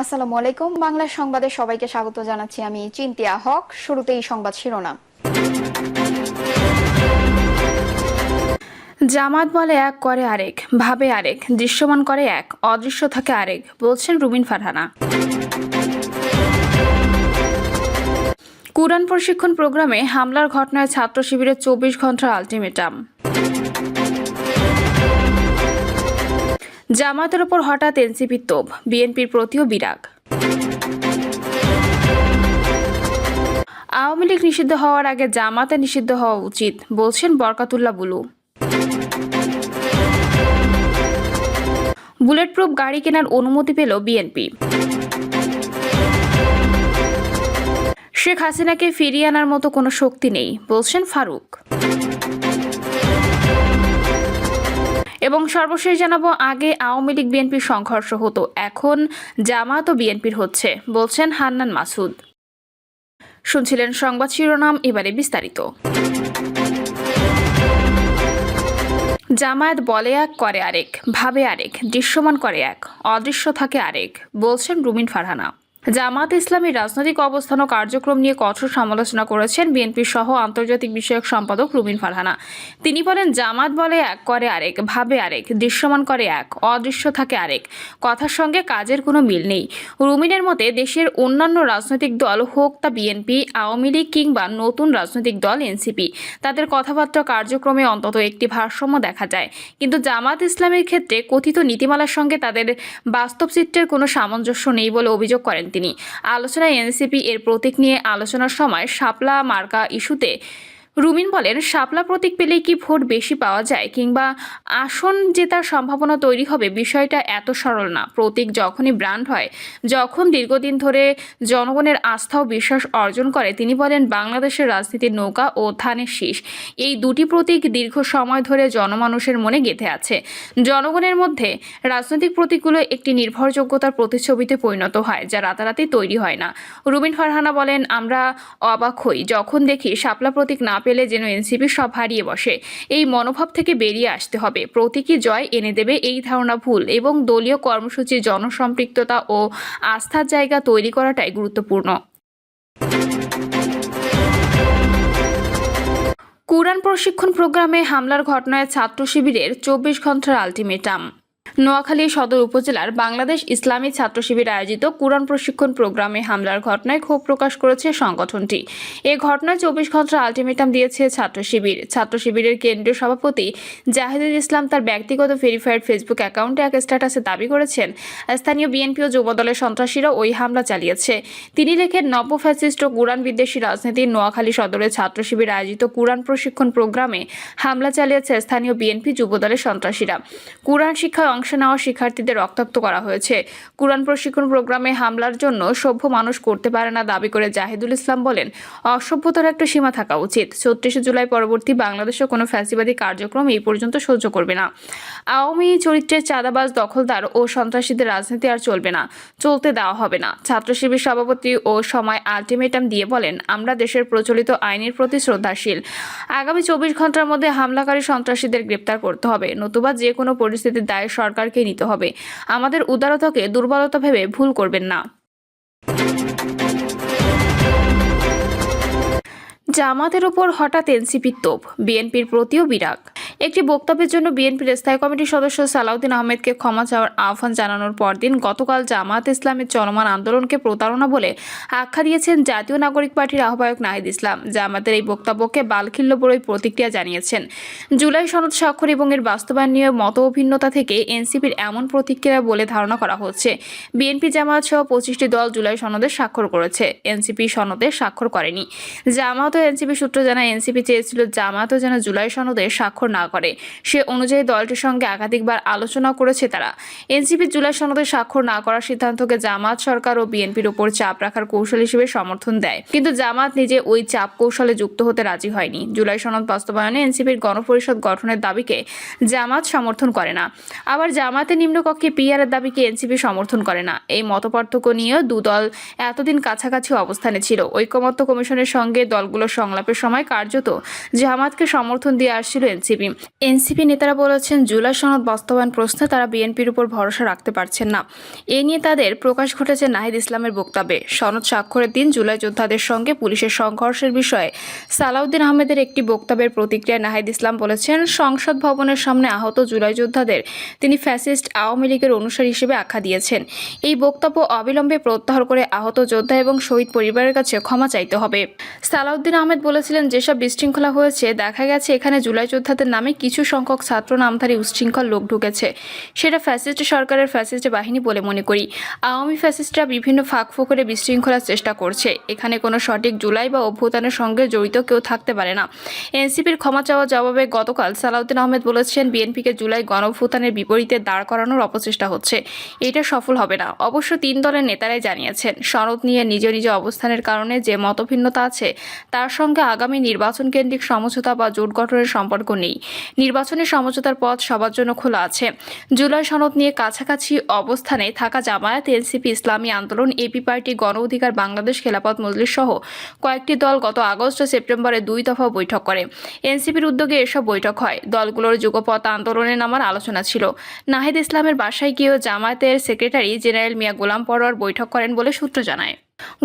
আসসালামু আলাইকুম। বাংলা সংবাদে সবাইকে স্বাগত জানাচ্ছি আমি চিন্তিয়া হক। শুরুতেই সংবাদ শিরোনাম। জামাত বলে এক, করে আরেক, ভাবে আরেক, দৃশ্যমান করে এক, অদৃশ্য থাকে আরেক, বলছেন রুবিন ফারহানা। কুরআন প্রশিক্ষণ প্রোগ্রামে হামলার ঘটনায় ছাত্র শিবিরের চব্বিশ ঘণ্টার আলটিমেটাম। জামাতের ওপর হঠাৎ এনসিপির তোপ, বিএনপির প্রতিও বিরাগ। আওয়ামী লীগ নিষিদ্ধ হওয়ার আগে জামাতে নিষিদ্ধ হওয়া উচিত, বলছেন বরকাতুল্লাহ বুলু। বুলেট প্রুফ গাড়ি কেনার অনুমতি পেল বিএনপি। শেখ হাসিনাকে ফিরিয়ে আনার মতো কোনো শক্তি নেই, বলছেন ফারুক। এবং সর্বশেষ জানাব, আগে আওয়ামী লীগ বিএনপির সংঘর্ষ হতো, এখন জামাত ও বিএনপির হচ্ছে, বলছেন হান্নান মাসুদ। শুনছিলেন সংবাদ শিরোনাম, এবারে বিস্তারিত। জামায়াত বলে এক, করে আরেক, ভাবে আরেক, দৃশ্যমান করে এক, অদৃশ্য থাকে আরেক, বলছেন রুমিন ফারহানা। জামাত ইসলামী রাজনৈতিক অবস্থান ও কার্যক্রম নিয়ে কঠোর সমালোচনা করেছেন বিএনপি সহ আন্তর্জাতিক বিষয়ক সম্পাদক রুমিন ফারহানা। তিনি বলেন, জামাত বলে এক করে আরেক, ভাবে আরেক, দৃশ্যমান করে এক, অদৃশ্য থাকে আরেক। কথার সঙ্গে কাজের কোনো মিল নেই। রুমিনের মতে, দেশের অন্যান্য রাজনৈতিক দল হোক তা বিএনপি, আওয়ামী লীগ কিংবা নতুন রাজনৈতিক দল এনসিপি। তাদের কথাবার্তা কার্যক্রমে অন্তত একটি ভারসাম্য দেখা যায়। কিন্তু জামাত ইসলামের ক্ষেত্রে কথিত নীতিমালার সঙ্গে তাদের বাস্তব চিত্রের কোনো সামঞ্জস্য নেই বলে অভিযোগ করেন তিনি। আলোচনায় এনসিপি এর প্রতীক নিয়ে আলোচনার সময় শাপলা মার্কা ইস্যুতে রুমিন বলেন, শাপলা প্রতীক পেলেই কি ভোট বেশি পাওয়া যায় কিংবা আসন জেতার সম্ভাবনা তৈরি হবে বিষয়টা এত সরল না। প্রতীক যখনই ব্র্যান্ড হয়, যখন দীর্ঘদিন ধরে জনগণের আস্থা ও বিশ্বাস অর্জন করে, তিনি বলেন, বাংলাদেশের রাজনীতির নৌকা ও ধানের শীষ। এই দুটি প্রতীক দীর্ঘ সময় ধরে জনমানুষের মনে গেঁথে আছে। জনগণের মধ্যে রাজনৈতিক প্রতীকগুলো একটি নির্ভরযোগ্যতার প্রতিচ্ছবিতে পরিণত হয়, যা রাতারাতি তৈরি হয় না। রুবিন ফারহানা বলেন, আমরা অবাক হই যখন দেখি শাপলা প্রতীক না পেলে যেন এনসিপি সব হারিয়ে বসে। এই মনোভাব থেকে বেরিয়ে আসতে হবে। প্রতীকী জয় এনে দেবে এই ধারণা ভুল এবং দলীয় কর্মসূচির জনসম্পৃক্ততা ও আস্থার জায়গা তৈরি করাটাই গুরুত্বপূর্ণ। কুরআন প্রশিক্ষণ প্রোগ্রামে হামলার ঘটনায় ছাত্র শিবিরের চব্বিশ ঘণ্টার আলটিমেটাম। নোয়াখালী সদর উপজেলার বাংলাদেশ ইসলামী ছাত্র শিবির আয়োজিত কোরআন প্রশিক্ষণ প্রোগ্রামে হামলার ঘটনায় ক্ষোভ প্রকাশ করেছে সংগঠনটি। এ ঘটনায় চব্বিশ ঘণ্টার আলটিমেটাম দিয়েছে ছাত্র শিবির। ছাত্র শিবিরের কেন্দ্রীয় সভাপতি জাহিদুল ইসলাম তার ব্যক্তিগত ভেরিফাইড ফেসবুক অ্যাকাউন্টে এক স্ট্যাটাসে দাবি করেছেন, স্থানীয় বিএনপি ও যুবদলের সন্ত্রাসীরা ওই হামলা চালিয়েছে। তিনি লেখেন নব্য ফ্যাসিস্ট ও কুরআন বিদ্বেষী রাজনীতির নোয়াখালী সদরের ছাত্র শিবির আয়োজিত কুরআন প্রশিক্ষণ প্রোগ্রামে হামলা চালিয়েছে স্থানীয় বিএনপি যুবদলের সন্ত্রাসীরা। কোরআন শিক্ষায় অংশ নেওয়া শিক্ষার্থীদের রক্তাক্ত করা হয়েছে। কোরআন প্রশিক্ষণ প্রোগ্রামে হামলার জন্য সভ্য মানুষ করতে পারে না দাবি করে জাহিদুল ইসলাম বলেন, অসভ্যতার একটা সীমা থাকা উচিত। ছত্রিশে জুলাই পরবর্তী বাংলাদেশে কোনো ফ্যাসিবাদী কার্যক্রম এই পর্যন্ত সহ্য করবে না। আওয়ামী চরিত্রের চাঁদাবাজ, দখলদার ও সন্ত্রাসীদের রাজনীতি আর চলবে না। চলতে দেওয়া হবে না। ছাত্র শিবির সভাপতি ও সময় আলটিমেটাম দিয়ে বলেন, আমরা দেশের প্রচলিত আইনের প্রতি শ্রদ্ধাশীল। আগামী চব্বিশ ঘণ্টার মধ্যে হামলাকারী সন্ত্রাসীদের গ্রেপ্তার করতে হবে। নতুবা যে কোনো পরিস্থিতির দায় সরকারকে নিতে হবে। আমাদের উদারতাকে, দুর্বলতা ভেবে ভুল করবেন না। জামাতের উপর হঠাৎ এনসিপির তোপ, বিএনপির প্রতিও বিরাগ। একটি বক্তব্যের জন্য বিএনপির স্থায়ী কমিটির সদস্য সালাউদ্দিন আহমেদকে ক্ষমা চাওয়ার আহ্বান জানানোর পরদিন গতকাল জামাত ইসলামের চলমান আন্দোলনকে প্রতারণা বলে আখ্যা দিয়েছেন জাতীয় নাগরিক পার্টির আহ্বায়ক নাহিদ ইসলাম। জামাতের এই বক্তব্যকে বালখিল্য বড়ই প্রতিক্রিয়া জানিয়েছেন। জুলাই সনদ স্বাক্ষর এবং এর বাস্তবায়ন নিয়ে মত অভিন্নতা থেকে এনসিপির এমন প্রতিক্রিয়া বলে ধারণা করা হচ্ছে। বিএনপি জামাত সহ পঁচিশটি দল জুলাই সনদে স্বাক্ষর করেছে। এনসিপি সনদে স্বাক্ষর করেনি। জামাত ও এনসিপি সূত্র জানায়, এনসিপি চেয়েছিল জামাতও যেন জুলাই সনদে স্বাক্ষর না করে। সে অনুযায়ী দলটির সঙ্গে একাধিকবার আলোচনা করেছে তারা। এনসিপি জুলাই সনদে স্বাক্ষর না করার সিদ্ধান্তকে জামাত সরকার ও বিএনপির উপর চাপ রাখার কৌশল হিসেবে সমর্থন দেয়। কিন্তু জামাত নিজে ওই চাপ কৌশলে যুক্ত হতে রাজি হয়নি। জুলাই সনদ বাস্তবায়নে এনসিপির গণপরিষদ গঠনের দাবিকে জামাত সমর্থন করে না। আবার জামাতের নিম্নকক্ষে পিআরের দাবিকে এনসিপি সমর্থন করে না। এই মতপার্থক্য নিয়েও দুদল এতদিন কাছাকাছি অবস্থানে ছিল। ঐকমত্য কমিশনের সঙ্গে দলগুলোর সংলাপের সময় কার্যত জামাতকে সমর্থন দিয়ে আসছিল এনসিপি। এনসিপি নেতারা বলেছেন, জুলাই সনদ বাস্তবায়ন প্রশ্নে তারা বিএনপির উপর ভরসা রাখতে পারছেন না। এ নিয়ে তাদের প্রকাশ ঘটেছে নাহিদ ইসলামের বক্তব্যে। সনদ স্বাক্ষরের দিন জুলাই যোদ্ধাদের সঙ্গে পুলিশের সংঘর্ষের বিষয়ে সালাউদ্দিন আহমেদের একটি বক্তব্যের প্রতিক্রিয়ায় নাহিদ ইসলাম বলেছেন, সংসদ ভবনের সামনে আহত জুলাই যোদ্ধাদের তিনি ফ্যাসিস্ট আওয়ামী লীগের অনুসারী হিসেবে আখ্যা দিয়েছেন। এই বক্তব্য অবিলম্বে প্রত্যাহার করে আহত যোদ্ধা এবং শহীদ পরিবারের কাছে ক্ষমা চাইতে হবে। সালাউদ্দিন আহমেদ বলেছিলেন, যেসব বিশৃঙ্খলা হয়েছে, দেখা গেছে এখানে জুলাই যোদ্ধাদের নামে কিছু সংখ্যক ছাত্র নামধারী উচ্ছৃঙ্খল লোক ঢুকেছে। সেটা ফ্যাসিস্ট সরকারের ফ্যাসিস্ট বাহিনী বলে মনে করি। আওয়ামী ফ্যাসিস্টরা বিভিন্ন ফাঁক ফোকরে বিশৃঙ্খলার চেষ্টা করছে। এখানে কোনো সঠিক জুলাই বা অভ্যুত্থানের সঙ্গে জড়িত কেউ থাকতে পারে না। এনসিপির ক্ষমা চাওয়া জবাবে গতকাল সালাউদ্দিন আহমেদ বলেছেন, বিএনপিকে জুলাই গণভ্যুত্থানের বিপরীতে দাঁড় করানোর অপচেষ্টা হচ্ছে। এটা সফল হবে না। অবশ্য তিন দলের নেতারাই জানিয়েছেন, সনদ নিয়ে নিজ নিজ অবস্থানের কারণে যে মতভিন্নতা আছে, তার সঙ্গে আগামী নির্বাচন কেন্দ্রিক সমঝোতা বা জোট গঠনের সম্পর্ক নেই। নির্বাচনের সমঝোতার পথ সবার জন্য খোলা আছে। জুলাই সনদ নিয়ে কাছাকাছি অবস্থানে থাকা জামায়াত, এনসিপি, ইসলামী আন্দোলন এপি পার্টি, গণ অধিকার, বাংলাদেশ, খেলাপথ মজলিস সহ কয়েকটি দল গত আগস্ট ও সেপ্টেম্বরে দুই দফা বৈঠক করে। এনসিপির উদ্যোগে এসব বৈঠক হয়। দলগুলোর যুগপথ আন্দোলনে নামার আলোচনা ছিল। নাহিদ ইসলামের বাসায় গিয়েও জামায়াতের সেক্রেটারি জেনারেল মিয়া গোলাম পরোয়ার বৈঠক করেন বলে সূত্র জানায়।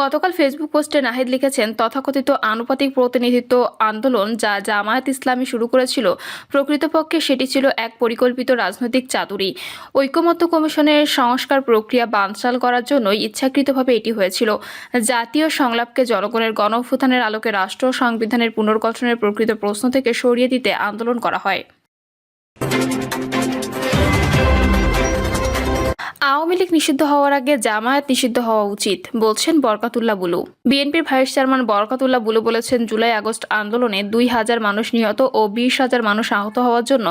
গতকাল ফেসবুক পোস্টে নাহিদ লিখেছেন, তথাকথিত আনুপাতিক প্রতিনিধিত্ব আন্দোলন যা জামায়াত ইসলামী শুরু করেছিল, প্রকৃতপক্ষে সেটি ছিল এক পরিকল্পিত রাজনৈতিক চাতুরি। ঐকমত্য কমিশনের সংস্কার প্রক্রিয়া বানচাল করার জন্যই ইচ্ছাকৃতভাবে এটি হয়েছিল। জাতীয় সংলাপকে জনগণের গণঅভ্যুত্থানের আলোকে রাষ্ট্র সংবিধানের পুনর্গঠনের প্রকৃত প্রশ্ন থেকে সরিয়ে দিতে আন্দোলন করা হয়। লীগ নিষিদ্ধ হওয়ার আগে জামায়াত নিষিদ্ধ হওয়া উচিত, বলছেন বরকাতুল্লাহ বুলু। বিএনপির ভাইস চেয়ারম্যান বরকাতুল্লাহ বুলু বলেছেন, জুলাই আগস্ট আন্দোলনে দুই হাজার মানুষ নিহত ও বিশ হাজার মানুষ আহত হওয়ার জন্য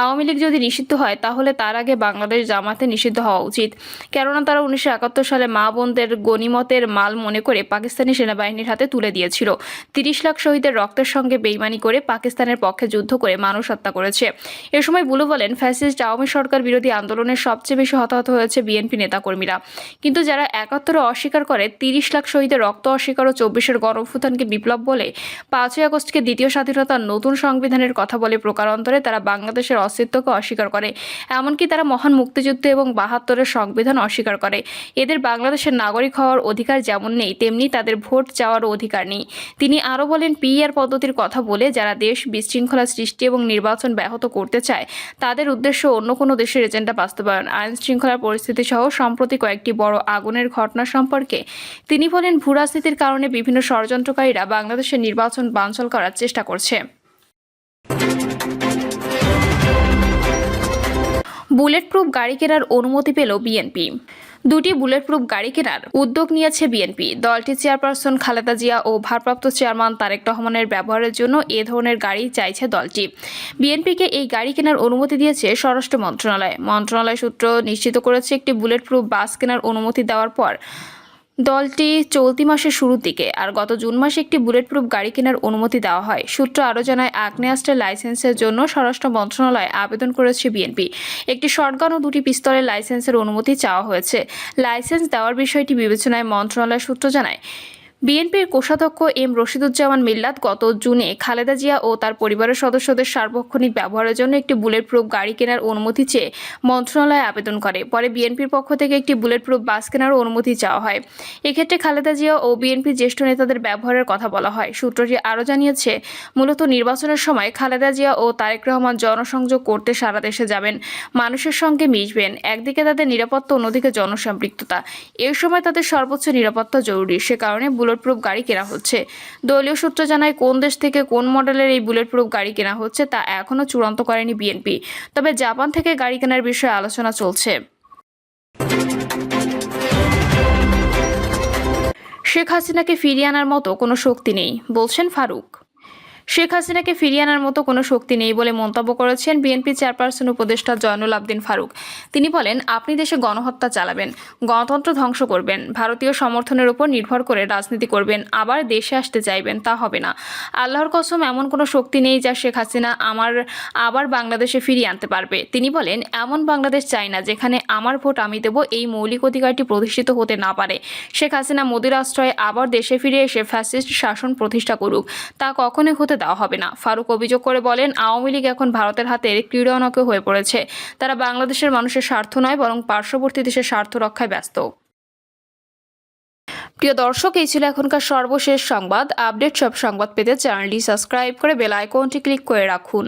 আওয়ামী লীগ যদি নিষিদ্ধ হয়, তাহলে তার আগে বাংলাদেশ জামাতে নিষিদ্ধ হওয়া উচিত। কেননা তারা উনিশশো একাত্তর সালে মা বোনদের গণিমতের মাল মনে করে পাকিস্তানি সেনাবাহিনীর হাতে তুলে দিয়েছিল। তিরিশ লাখ শহীদের রক্তের সঙ্গে বেইমানি করে পাকিস্তানের পক্ষে যুদ্ধ করে মানুষ হত্যা করেছে। এ সময় বুলু বলেন, ফ্যাসিস্ট আওয়ামী সরকার বিরোধী আন্দোলনের সবচেয়ে বেশি হতাহত হয়েছে বিএনপি নেতাকর্মীরা। কিন্তু যারা একাত্তরে অস্বীকার করে, তিরিশ লাখ শহীদের রক্ত অস্বীকার ও চব্বিশের গণঅভ্যুত্থানকে বিপ্লব বলে পাঁচই আগস্টকে দ্বিতীয় স্বাধীনতার নতুন সংবিধানের কথা বলে প্রকারান্তরে তারা বাংলাদেশের অস্তিত্বকে অস্বীকার করে। এমনকি তারা মহান মুক্তিযুদ্ধ এবং বাহাত্তরের সংবিধান অস্বীকার করে। এদের বাংলাদেশের নাগরিক হওয়ার অধিকার যেমন নেই, তেমনি তাদের ভোট চাওয়ারও অধিকার নেই। তিনি আরও বলেন, পিআর পদ্ধতির কথা বলে যারা দেশ বিশৃঙ্খলা সৃষ্টি এবং নির্বাচন ব্যাহত করতে চায়, তাদের উদ্দেশ্য অন্য কোনো দেশের এজেন্ডা বাস্তবায়ন। আইন শৃঙ্খলার পরিস্থিতি সহ সম্প্রতি কয়েকটি বড় আগুনের ঘটনা সম্পর্কে তিনি বলেন, ভূ রাজনীতির কারণে বিভিন্ন ষড়যন্ত্রকারীরা বাংলাদেশের নির্বাচন বাঞ্চল করার চেষ্টা করছে। বুলেট প্রুফ গাড়ি কেনার অনুমতি পেল বিএনপি। দুটি বুলেট প্রুফ গাড়ি কেনার উদ্যোগ নিয়েছে বিএনপি। দলটি চেয়ারপারসন খালেদা জিয়া ও ভারপ্রাপ্ত চেয়ারম্যান তারেক রহমানের ব্যবহারের জন্য এ ধরনের গাড়ি চাইছে দলটি। বিএনপিকে এই গাড়ি কেনার অনুমতি দিয়েছে স্বরাষ্ট্র মন্ত্রণালয়। মন্ত্রণালয় সূত্র নিশ্চিত করেছে, একটি বুলেট প্রুফ বাস কেনার অনুমতি দেওয়ার পর দলটি চলতি মাসের শুরুর দিকে আর গত জুন মাসে একটি বুলেট প্রুফ গাড়ি কেনার অনুমতি দেওয়া হয়। সূত্র আরও জানায়, আগ্নেয়াস্ত্রের লাইসেন্সের জন্য স্বরাষ্ট্র মন্ত্রণালয়ে আবেদন করেছে বিএনপি। একটি শটগান ও দুটি পিস্তলের লাইসেন্সের অনুমতি চাওয়া হয়েছে। লাইসেন্স দেওয়ার বিষয়টি বিবেচনায় মন্ত্রণালয় সূত্র জানায়। বিএনপির কোষাধ্যক্ষ এম রশিদুজ্জামান মিল্লাত গত জুনে খালেদা জিয়া ও তার পরিবারের সদস্যদের সার্বক্ষণিক ব্যবহারের জন্য একটি বুলেট প্রুফ গাড়ি কেনার অনুমতি চেয়ে মন্ত্রণালয়ে আবেদন করে। পরে বিএনপির পক্ষ থেকে একটি বুলেট প্রুফ বাস কেনার অনুমতি চাওয়া হয়। এক্ষেত্রে খালেদা জিয়া ও বিএনপির জ্যেষ্ঠ নেতাদের ব্যবহারের কথা বলা হয়। সূত্রটি আরও জানিয়েছে, মূলত নির্বাচনের সময় খালেদা জিয়া ও তারেক রহমান জনসংযোগ করতে সারা দেশে যাবেন। মানুষের সঙ্গে মিশবেন। একদিকে তাদের নিরাপত্তা, অন্যদিকে জনসম্পৃক্ততা। এই সময় তাদের সর্বোচ্চ নিরাপত্তা জরুরি। সে কারণে বুলেট প্রুফ গাড়ি কেনা হচ্ছে। দলীয় সূত্র জানায়, কোন দেশ থেকে কোন মডেলের এই বুলেট প্রুফ গাড়ি কেনা হচ্ছে তা এখনও চূড়ান্ত করেনি বিএনপি তবে জাপান থেকে গাড়ি কেনার বিষয়ে আলোচনা চলছে। শেখ হাসিনাকে ফিরিয়ে আনার মতো কোনো শক্তি নেই, বলছেন ফারুক। শেখ হাসিনাকে ফিরিয়ে আনার মতো কোনো শক্তি নেই বলে মন্তব্য করেছেন বিএনপি চেয়ারপারসন উপদেষ্টা জয়নুল আবদিন ফারুক। তিনি বলেন, আপনি দেশে গণহত্যা চালাবেন, গণতন্ত্র ধ্বংস করবেন, ভারতীয় সমর্থনের উপর নির্ভর করে রাজনীতি করবেন, আবার দেশে আসতে চাইবেন, তা হবে না। আল্লাহর কসম, এমন কোনো শক্তি নেই যা শেখ হাসিনা আমার, আবার বাংলাদেশে ফিরিয়ে আনতে পারবে। তিনি বলেন, এমন বাংলাদেশ চাই না যেখানে আমার ভোট আমি দেব, এই মৌলিক অধিকারটি প্রতিষ্ঠিত হতে না পারে। শেখ হাসিনা মোদির আশ্রয়ে আবার দেশে ফিরে এসে ফ্যাসিস্ট শাসন প্রতিষ্ঠা করুক। তা কখনোই হতে হতে দেওয়া হবে না। ফারুক অভিযোগ করে বলেন, আওয়ামী লীগ এখন ভারতের হাতের ক্রীড়নক হয়ে পড়েছে। তারা বাংলাদেশের মানুষের স্বার্থ নয়, বরং পার্শ্ববর্তী দেশের স্বার্থ রক্ষায় ব্যস্ত। প্রিয় দর্শক, এই ছিল এখনকার সর্বশেষ সংবাদ। আপডেট সব সংবাদ পেতে চ্যানেলটি সাবস্ক্রাইব করে বেল আইকনটি ক্লিক করে রাখুন।